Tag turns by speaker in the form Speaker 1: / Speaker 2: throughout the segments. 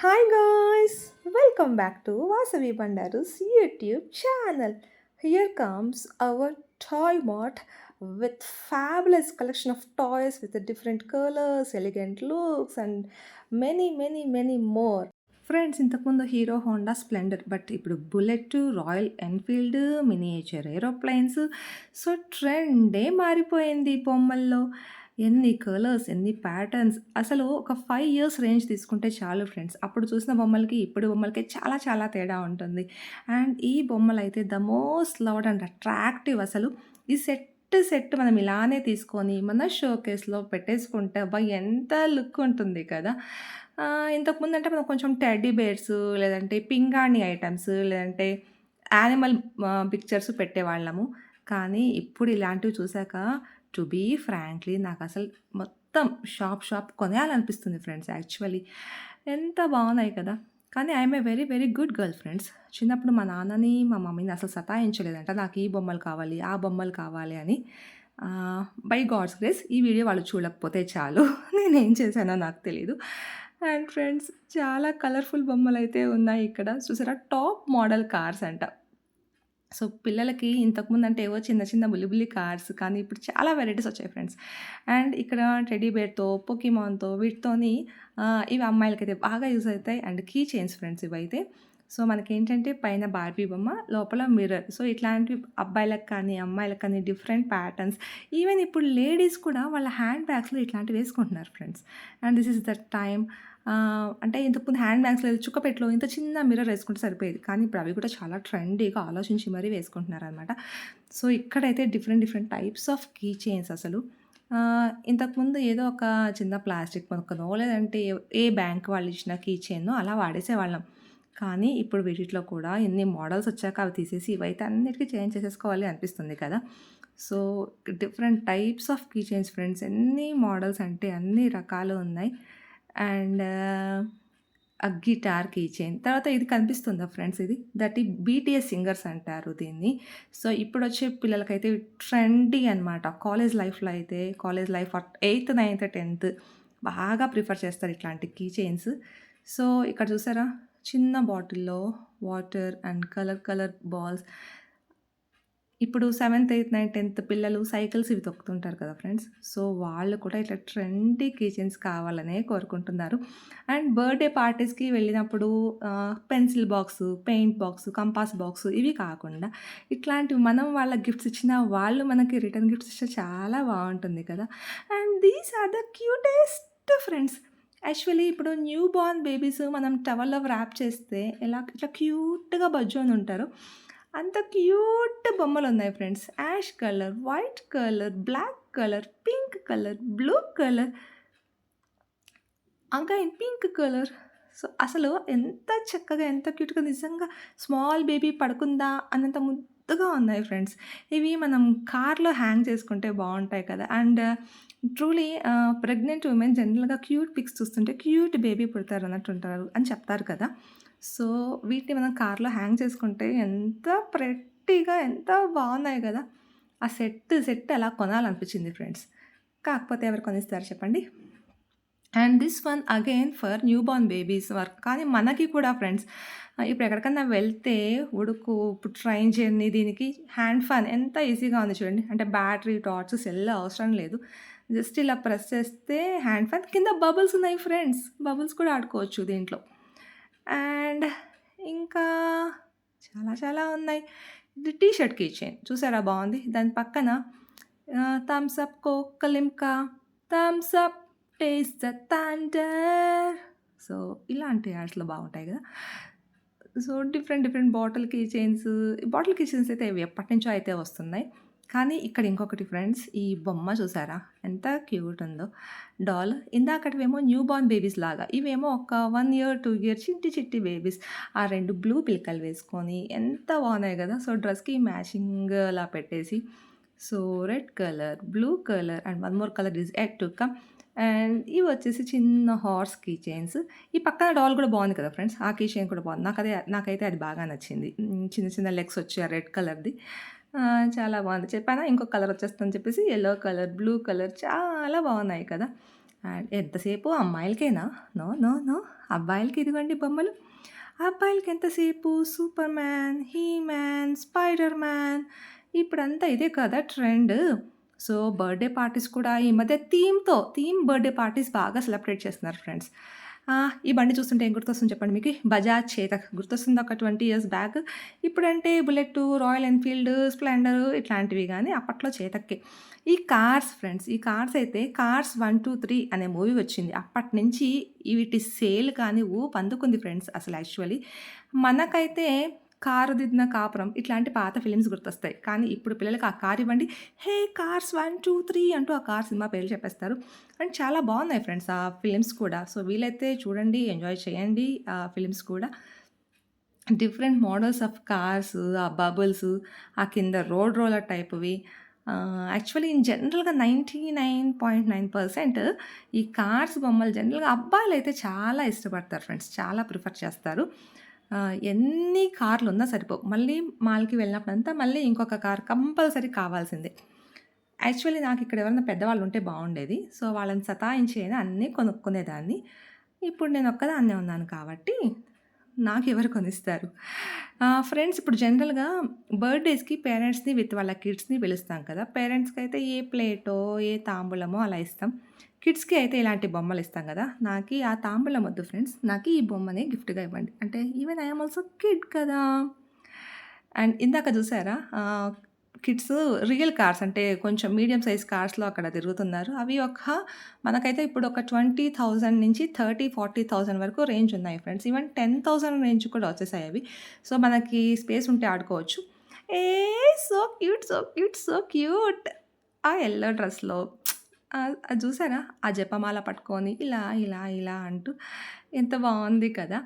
Speaker 1: Hi guys welcome back to Vasavi Bandaru's YouTube channel here comes our toy mart with fabulous collection of toys with different colours elegant looks and many many many more friends ఇంతకుముందు Hero Honda Splendor but ఇప్పుడు Bullet Royal Enfield miniature aeroplanes so ట్రెండే మారిపోయింది బొమ్మల్లో. ఎన్ని colours ఎన్ని patterns. అసలు ఒక five years range తీసుకుంటే చాలు ఫ్రెండ్స్. అప్పుడు చూసిన బొమ్మలకి ఇప్పుడు బొమ్మలకి చాలా చాలా తేడా ఉంటుంది. అండ్ ఈ బొమ్మలు అయితే the most loved and attractive అసలు. ఈ సెట్ సెట్ మనం ఇలానే తీసుకొని మన షో కేస్లో పెట్టేసుకుంటే అబ్బా ఎంత లుక్ ఉంటుంది కదా. ఇంతకుముందు అంటే మనం కొంచెం టెడ్డీ బేర్స్ లేదంటే పింగాణి ఐటమ్స్ లేదంటే యానిమల్ పిక్చర్స్ పెట్టేవాళ్ళము. కానీ ఇప్పుడు ఇలాంటివి చూసాక టు బీ ఫ్రాంక్లీ నాకు అసలు మొత్తం షాప్ షాప్ కొనేయాలనిపిస్తుంది ఫ్రెండ్స్ యాక్చువల్లీ. ఎంత బాగున్నాయి కదా. కానీ I'm a very very good girl friends. చిన్నప్పుడు మా నాన్నని మా మమ్మీని అసలు సతాయించలేదంట. నాకు ఈ బొమ్మలు కావాలి ఆ బొమ్మలు కావాలి అని. బై గాడ్స్ గ్రేస్ ఈ వీడియో వాళ్ళు చూడకపోతే చాలు. నేనేం చేశానో నాకు తెలీదు. అండ్ ఫ్రెండ్స్ చాలా కలర్ఫుల్ బొమ్మలు అయితే ఉన్నాయి ఇక్కడ. చూసారా? టాప్ మోడల్ కార్స్ అంట. సో పిల్లలకి ఇంతకుముందు అంటే ఏవో చిన్న చిన్న బుల్లిబుల్లి కార్స్ కానీ ఇప్పుడు చాలా వెరైటీస్ వచ్చాయి ఫ్రెండ్స్. అండ్ ఇక్కడ టెడీ బేర్తో పొకిమాన్తో వీటితోని ఇవి అమ్మాయిలకైతే బాగా యూజ్ అవుతాయి. అండ్ కీ చైన్స్ ఫ్రెండ్స్ ఇవైతే. సో మనకేంటంటే పైన బార్బీ బొమ్మ లోపల మిర్రర్. సో ఇట్లాంటివి అబ్బాయిలకు కానీ అమ్మాయిలకు కానీ డిఫరెంట్ ప్యాటర్న్స్. ఈవెన్ ఇప్పుడు లేడీస్ కూడా వాళ్ళ హ్యాండ్ బ్యాగ్స్లో ఇట్లాంటివి వేసుకుంటున్నారు friends. And this is the time అంటే ఇంతకుముందు హ్యాండ్ బ్యాగ్స్లో చుక్కపెట్లో ఇంత చిన్న మిర్రర్ వేసుకుంటే సరిపోయేది. కానీ ఇప్పుడు అవి కూడా చాలా ట్రెండీగా ఆలోచించి మరీ వేసుకుంటున్నారు అనమాట సో ఇక్కడైతే different different types of key chains అసలు. ఇంతకుముందు ఏదో ఒక చిన్న ప్లాస్టిక్ మొక్కనో లేదంటే ఏ- బ్యాంక్ వాళ్ళు ఇచ్చిన కీ చైన్ అలా వాడేసేవాళ్ళం. కానీ ఇప్పుడు వీటిలో కూడా ఎన్ని మోడల్స్ వచ్చాక అవి తీసేసి ఇవైతే అన్నిటికీ చేంజ్ చేసేసుకోవాలి అనిపిస్తుంది కదా. So different types of key chains friends ఎన్ని మోడల్స్ అంటే అన్ని రకాలు ఉన్నాయి. అండ్ ఆ గిటార్ కీ చైన్ తర్వాత ఇది కనిపిస్తుందా ఫ్రెండ్స్ ఇది? దట్ ఈ బీటీఎస్ సింగర్స్ అంటారు దీన్ని. సో ఇప్పుడు వచ్చే పిల్లలకైతే ట్రెండీ అనమాట కాలేజ్ లైఫ్లో అయితే college life eighth ninth tenth బాగా ప్రిఫర్ చేస్తారు ఇట్లాంటి కీ చైన్స్ సో ఇక్కడ చూసారా? చిన్న బాటిల్లో water and colour colour balls. ఇప్పుడు సెవెంత్ ఎయిత్ నైన్ టెన్త్ పిల్లలు సైకిల్స్ ఇవి తొక్కుతుంటారు కదా ఫ్రెండ్స్. సో వాళ్ళు కూడా ఇట్లా ట్రెండీ కిచెన్స్ కావాలనే కోరుకుంటున్నారు. అండ్ బర్త్డే పార్టీస్కి వెళ్ళినప్పుడు pencil box paint box compass box ఇవి కాకుండా ఇట్లాంటివి మనం వాళ్ళ గిఫ్ట్స్ ఇచ్చినా వాళ్ళు మనకి రిటర్న్ గిఫ్ట్స్ ఇస్తే చాలా బాగుంటుంది కదా. And these are the cutest friends. Actually ఇప్పుడు న్యూ బార్న్ బేబీస్ మనం టవల్లో ర్యాప్ చేస్తే ఎలా ఇట్లా క్యూట్గా బజ్జోని ఉంటారు. అంత క్యూట్ బొమ్మలు ఉన్నాయి friends. Ash colour white colour black colour pink colour blue colour. ఇంకా పింక్ కలర్? సో అసలు ఎంత చక్కగా ఎంత క్యూట్గా నిజంగా స్మాల్ బేబీ పడుకుందా అన్నంత కొత్తగా ఉన్నాయి ఫ్రెండ్స్. ఇవి మనం కార్లో హ్యాంగ్ చేసుకుంటే బాగుంటాయి కదా. అండ్ ట్రూలీ ప్రెగ్నెంట్ ఉమెన్ జనరల్గా క్యూట్ పిక్స్ చూస్తుంటే క్యూట్ బేబీ పుడతారు అన్నట్టు ఉంటారు అని చెప్తారు కదా. సో వీటిని మనం కార్లో హ్యాంగ్ చేసుకుంటే ఎంత ప్రెట్టిగా ఎంత బాగున్నాయి కదా. ఆ సెట్ సెట్ అలా కొనాలనిపించింది ఫ్రెండ్స్. కాకపోతే ఎవరు కొనిస్తారు చెప్పండి. And this one again for new born babies work కానీ మనకి కూడా ఫ్రెండ్స్ ఇప్పుడు ఎక్కడికన్నా వెళ్తే ఉడుకు ఇప్పుడు ట్రైన్ జర్నీ దీనికి హ్యాండ్ ఫ్యాన్ ఎంత ఈజీగా ఉంది చూడండి. అంటే బ్యాటరీ టార్చ్ సెల్ అవసరం లేదు. జస్ట్ ఇలా ప్రెస్ చేస్తే హ్యాండ్ ఫ్యాన్ కింద బబుల్స్ ఉన్నాయి ఫ్రెండ్స్. బబుల్స్ కూడా ఆడుకోవచ్చు దీంట్లో. అండ్ ఇంకా చాలా చాలా ఉన్నాయి. ఇది టీ షర్ట్ కిచెన్. చూసారా బాగుంది? దాని పక్కన Thums Up Coke Limca Thums Up. Taste the so ఇలాంటి యాడ్స్లో బాగుంటాయి కదా. So different different bottle key chains bottle key chains అయితే ఎప్పటి నుంచో అయితే వస్తున్నాయి. కానీ ఇక్కడ ఇంకొకటి ఫ్రెండ్స్ ఈ బొమ్మ చూసారా? ఎంత క్యూట్ ఉందో. డాల్ ఇందాకటివేమో న్యూ బార్న్ బేబీస్ లాగా ఇవేమో ఒక వన్ ఇయర్ టూ ఇయర్ చిట్టి చిట్టి బేబీస్ ఆ రెండు బ్లూ పిలకలు వేసుకొని ఎంత బాగున్నాయి కదా. సో డ్రెస్కి మ్యాచింగ్ అలా పెట్టేసి. So red colour blue colour and one more colour is yet to come and ఇవి వచ్చేసి చిన్న హార్స్ కీ చైన్స్ ఈ పక్కన డాల్ కూడా బాగుంది కదా ఫ్రెండ్స్ ఆ కీ చైన్ కూడా బాగుంది. నాకు అదే నాకైతే అది బాగా నచ్చింది. చిన్న చిన్న లెగ్స్ వచ్చాయి రెడ్ కలర్ది చాలా బాగుంది. చెప్పానా? ఇంకో కలర్ వచ్చేస్తుందని చెప్పేసి ఎల్లో కలర్ బ్లూ కలర్ చాలా బాగున్నాయి కదా. అండ్ ఎంతసేపు? అమ్మాయిలకేనా? No, no, no. అబ్బాయిలకి ఇదిగోండి బొమ్మలు. అబ్బాయిలకి ఎంతసేపు? Superman, he man, spider man ఇప్పుడంతా ఇదే కదా ట్రెండ్. సో, బర్త్‌డే పార్టీస్ కూడా ఈ మధ్య థీమ్‌తో థీమ్ బర్త్‌డే పార్టీస్ బాగా సెలబ్రేట్ చేస్తున్నారు ఫ్రెండ్స్. ఈ బండి చూస్తుంటే ఏం గుర్తొస్తుంది చెప్పండి మీకు బజాజ్ చేతక్ గుర్తొస్తుంది ఒక 20 ఇయర్స్ బ్యాక్? ఇప్పుడంటే బుల్లెట్టు, రాయల్ ఎన్‌ఫీల్డ్, స్ప్లెండర్ ఇట్లాంటివి కానీ అప్పట్లో చేతక్కే. ఈ కార్స్ ఫ్రెండ్స్ ఈ కార్స్ అయితే 'కార్స్ 1, 2, 3' అనే మూవీ వచ్చింది. అప్పటినుంచి వీటి సేల్ కానీ ఊపందుకుంది ఫ్రెండ్స్ అసలు యాక్చువల్లీ. మనకైతే 'కారు దిద్దిన కాపురం' ఇట్లాంటి పాత ఫిలిమ్స్ గుర్తొస్తాయి. కానీ ఇప్పుడు పిల్లలకి ఆ కార్ ఇవ్వండి, హే కార్స్ 1, 2, 3 అంటూ ఆ కార్ సినిమా పేర్లు చెప్పేస్తారు. అండ్ చాలా బాగున్నాయి ఫ్రెండ్స్ ఆ ఫిలిమ్స్ కూడా. సో, వీలైతే చూడండి, ఎంజాయ్ చేయండి ఆ ఫిలిమ్స్ కూడా. డిఫరెంట్ మోడల్స్ ఆఫ్ కార్స్, ఆ బబుల్స్, ఆ కింద రోడ్ రోలర్ టైప్‌వి యాక్చువల్లీ ఇన్ జనరల్‌గా 99.9% ఈ కార్స్ బొమ్మలు జనరల్‌గా అబ్బాయిలు అయితే చాలా ఇష్టపడతారు ఫ్రెండ్స్. చాలా ప్రిఫర్ చేస్తారు. ఎన్ని కార్లు ఉన్నా సరిపోవు. మళ్ళీ మాల్‌కి వెళ్ళినప్పుడంతా మళ్ళీ ఇంకొక కార్ కంపల్సరీ కావాల్సిందే. యాక్చువల్లీ నాకు ఇక్కడ ఎవరైనా పెద్దవాళ్ళు ఉంటే బాగుండేది. సో, వాళ్ళని సతాయించి అయినా అన్నీ కొనుక్కునేదాన్ని. ఇప్పుడు నేను ఒక్కదాన్నే ఉన్నాను కాబట్టి నాకెవరు కొనిస్తారు. ఫ్రెండ్స్ ఇప్పుడు జనరల్‌గా బర్త్‌డేస్‌కి పేరెంట్స్‌ని విత్ వాళ్ళ కిడ్స్‌ని పిలుస్తాం కదా! పేరెంట్స్కి అయితే ఏ ప్లేటో, ఏ తాంబూలమో అలా ఇస్తాం. కిడ్స్‌కి అయితే ఇలాంటి బొమ్మలు ఇస్తాం కదా! నాకు ఆ తాంబూలం వద్దు ఫ్రెండ్స్. నాకు ఈ బొమ్మనే గిఫ్ట్‌గా ఇవ్వండి. అంటే ఈవెన్ ఐ ఆల్సో కిడ్ కదా! అండ్ ఇందాక చూసారా? కిడ్స్ రియల్ కార్స్ అంటే కొంచెం మీడియం సైజ్ కార్స్‌లో అక్కడ తిరుగుతున్నారు. అవి ఒక మనకైతే ఇప్పుడు ఒక 20,000 నుంచి 30, 40,000 వరకు రేంజ్ ఉన్నాయి ఫ్రెండ్స్. ఈవెన్ 10,000 రేంజ్ కూడా వచ్చేసాయి అవి. సో, మనకి స్పేస్ ఉంటే ఆడుకోవచ్చు. A so cute, so cute, so cute. ఆ ఎల్లో డ్రెస్‌లో అది చూసారా? ఆ జపమాల పట్టుకొని ఇలా, ఇలా, ఇలా అంటూ ఎంత బాగుంది కదా!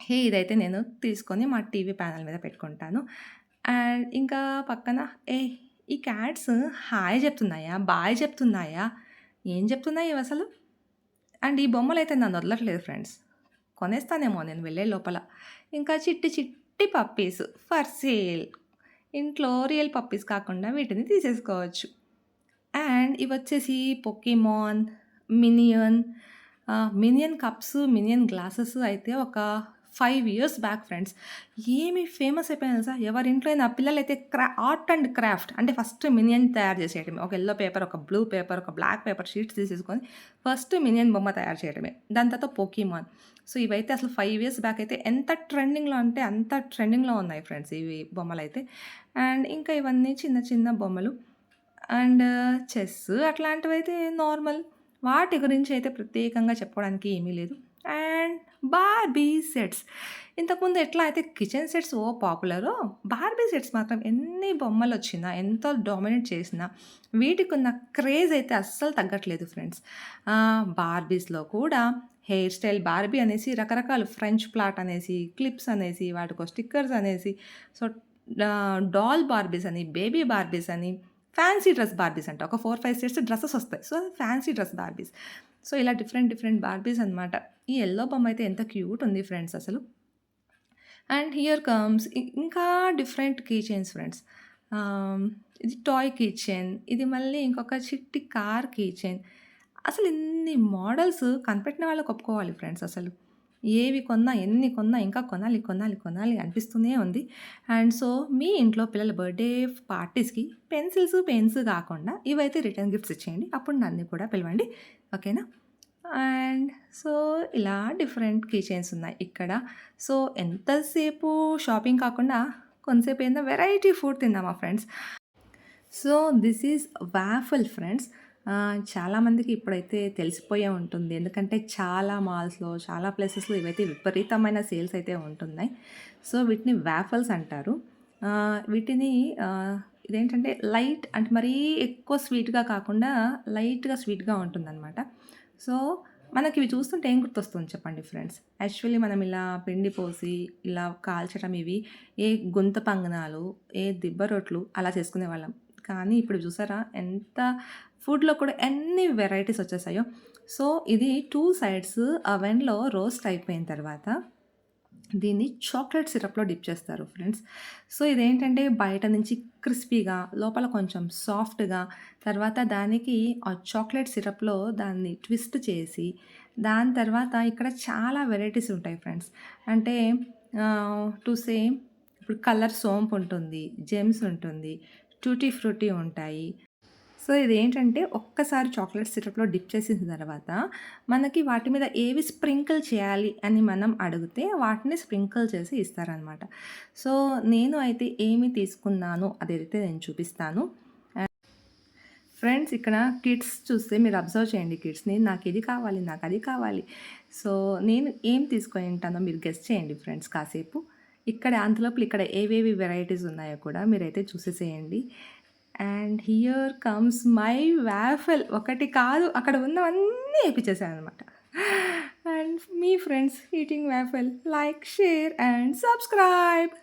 Speaker 1: హే ఇదైతే నేను తీసుకొని మా టీవీ ప్యానెల్ మీద పెట్టుకుంటాను. అండ్ ఇంకా పక్కన ఏ ఈ క్యాట్స్ హాయ్ చెప్తున్నాయా? బాయ్ చెప్తున్నాయా? ఏం చెప్తున్నాయి అసలు అండ్ ఈ బొమ్మలు అయితే నన్ను వదలట్లేదు ఫ్రెండ్స్. కొనేస్తానేమో నేను వెళ్ళే లోపల. ఇంకా చిట్టి చిట్టి పప్పీస్ ఫర్ సేల్. ఇంట్లో రియల్ పప్పీస్ కాకుండా వీటిని తీసేసుకోవచ్చు. And ఇవొచ్చేసి Pokemon, minion minion cups, minion glasses అయితే ఒక ఫైవ్ ఇయర్స్ బ్యాక్ ఫ్రెండ్స్. ఏమి ఫేమస్ అయిపోయిన సార్ ఎవరి ఇంట్లో అయినా పిల్లలైతే క్రా ఆర్ట్ అండ్ క్రాఫ్ట్ అంటే ఫస్ట్ మినియన్ తయారు చేసేయటమే ఒక ఎల్లో పేపర్, ఒక బ్లూ పేపర్, ఒక బ్లాక్ పేపర్ షీట్స్ తీసేసుకొని ఫస్ట్ మినియన్ బొమ్మ తయారు చేయడమే. దాని తర్వాత పోకీమాన్ సో, ఇవైతే అసలు ఫైవ్ ఇయర్స్ బ్యాక్ అయితే ఎంత ట్రెండింగ్‌లో అంటే అంత ట్రెండింగ్‌లో ఉన్నాయి ఫ్రెండ్స్ ఇవి బొమ్మలు అయితే అండ్ ఇంకా ఇవన్నీ చిన్న చిన్న బొమ్మలు. అండ్ చెస్ అట్లాంటివైతే నార్మల్. వాటి గురించి అయితే ప్రత్యేకంగా చెప్పుకోవడానికి ఏమీ లేదు. And Barbie sets. ఇంతకుముందు ఎట్లా అయితే కిచెన్ సెట్స్ ఓ పాపులరో బార్బీ సెట్స్ మాత్రం ఎన్ని బొమ్మలు వచ్చినా ఎంత డామినేట్ చేసినా వీటికి ఉన్న క్రేజ్ అయితే అస్సలు తగ్గట్లేదు ఫ్రెండ్స్. బార్బీస్‌లో కూడా హెయిర్ స్టైల్ బార్బీ అనేసి రకరకాలు ఫ్రెంచ్ ప్లాట్ అనేసి, క్లిప్స్ అనేసి, వాటికో స్టిక్కర్స్ అనేసి, సో, డాల్ బార్బీస్ అని, బేబీ బార్బీస్ అని, ఫ్యాన్సీ డ్రెస్ బార్బీస్ అంటే ఒక 4, 5 సెట్స్ డ్రెస్సెస్ వస్తాయి. So, fancy dress Barbies. So, ఇలా డిఫరెంట్ డిఫరెంట్ బార్బీస్ అనమాట. ఈ ఎల్లో బొమ్మ అయితే ఎంత క్యూట్ ఉంది ఫ్రెండ్స్ అసలు. అండ్ హియర్ కమ్స్ ఇంకా డిఫరెంట్ కీ చైన్స్ ఫ్రెండ్స్. ఇది టాయ్ కీ చైన్. ఇది మళ్ళీ ఇంకొక చిట్టి కార్ కీ చైన్. అసలు ఇన్ని మోడల్స్ కనిపెట్టిన వాళ్ళకి ఒప్పుకోవాలి ఫ్రెండ్స్ అసలు. ఏవి కొన్నా, ఎన్ని కొన్నా ఇంకా కొనాలి, కొనాలి, కొనాలి అనిపిస్తూనే ఉంది. అండ్ సో, మీ ఇంట్లో పిల్లల బర్త్‌డే పార్టీస్‌కి పెన్సిల్స్, పెన్స్ కాకుండా ఇవైతే రిటర్న్ గిఫ్ట్స్ ఇచ్చేయండి. అప్పుడు నన్ను కూడా పిలవండి. ఓకేనా? అండ్ సో, ఇలా డిఫరెంట్ కిచెన్స్ ఉన్నాయి ఇక్కడ. సో, ఎంతసేపు షాపింగ్ కాకుండా కొంతసేపు ఏందో వెరైటీ ఫుడ్ తిందామా friends. So, this is waffle friends. చాలామందికి ఇప్పుడైతే తెలిసిపోయే ఉంటుంది. ఎందుకంటే చాలా మాల్స్‌లో, చాలా ప్లేసెస్‌లో ఇవైతే విపరీతమైన సేల్స్ అయితే ఉంటున్నాయి. సో, వీటిని వ్యాఫల్స్ అంటారు. వీటిని ఇదేంటంటే లైట్ అంటే మరీ ఎక్కువ స్వీట్‌గా కాకుండా లైట్‌గా స్వీట్‌గా ఉంటుందనమాట. సో, మనకి ఇవి చూస్తుంటే ఏం గుర్తొస్తుంది చెప్పండి ఫ్రెండ్స్? యాక్చువల్లీ మనం ఇలా పిండి పోసి ఇలా కాల్చడం ఇవి ఏ గుంత పంగనాలు ఏ దిబ్బ రొట్లు అలా చేసుకునే వాళ్ళం కానీ ఇప్పుడు చూసారా ఎంత ఫుడ్‌లో కూడా ఎన్ని వెరైటీస్ వచ్చేసాయో. సో, ఇది టూ సైడ్స్ అవెన్‌లో రోస్ట్ అయిపోయిన తర్వాత దీన్ని చాక్లెట్ సిరప్‌లో డిప్ చేస్తారు ఫ్రెండ్స్. సో, ఇదేంటంటే బయట నుంచి క్రిస్పీగా, లోపల కొంచెం సాఫ్ట్‌గా, తర్వాత దానికి ఆ చాక్లెట్ సిరప్‌లో దాన్ని ట్విస్ట్ చేసి, దాని తర్వాత ఇక్కడ చాలా వెరైటీస్ ఉంటాయి ఫ్రెండ్స్. అంటే టు సేమ్ ఇప్పుడు కలర్ సోంప్ ఉంటుంది, జెమ్స్ ఉంటుంది, టూటీ ఫ్రూటీ ఉంటాయి. సో, ఇదేంటంటే ఒక్కసారి చాక్లెట్ సిరప్‌లో డిప్ చేసిన తర్వాత, మనకి వాటి మీద ఏవి స్ప్రింకిల్ చేయాలి అని మనం అడిగితే, వాటిని స్ప్రింకిల్ చేసి ఇస్తారనమాట. సో, నేను అయితే ఏమి తీసుకున్నాను అదైతే నేను చూపిస్తాను. ఫ్రెండ్స్ ఇక్కడ కిడ్స్ చూస్తే మీరు అబ్జర్వ్ చేయండి కిడ్స్‌ని. నాకు ఇది కావాలి, నాకు అది కావాలి. సో, నేను ఏం తీసుకొని ఉంటానో మీరు గెస్ట్ చేయండి ఫ్రెండ్స్ కాసేపు. ఇక్కడ అంతలోపల ఇక్కడ ఏవేవి వెరైటీస్ ఉన్నాయో కూడా మీరైతే చూసేసేయండి. And here comes my waffle ఒకటి కాదు అక్కడ ఉన్నవన్నీ ఏపిచ్చేసాననమాట. And me friends eating waffle. Like, share and subscribe.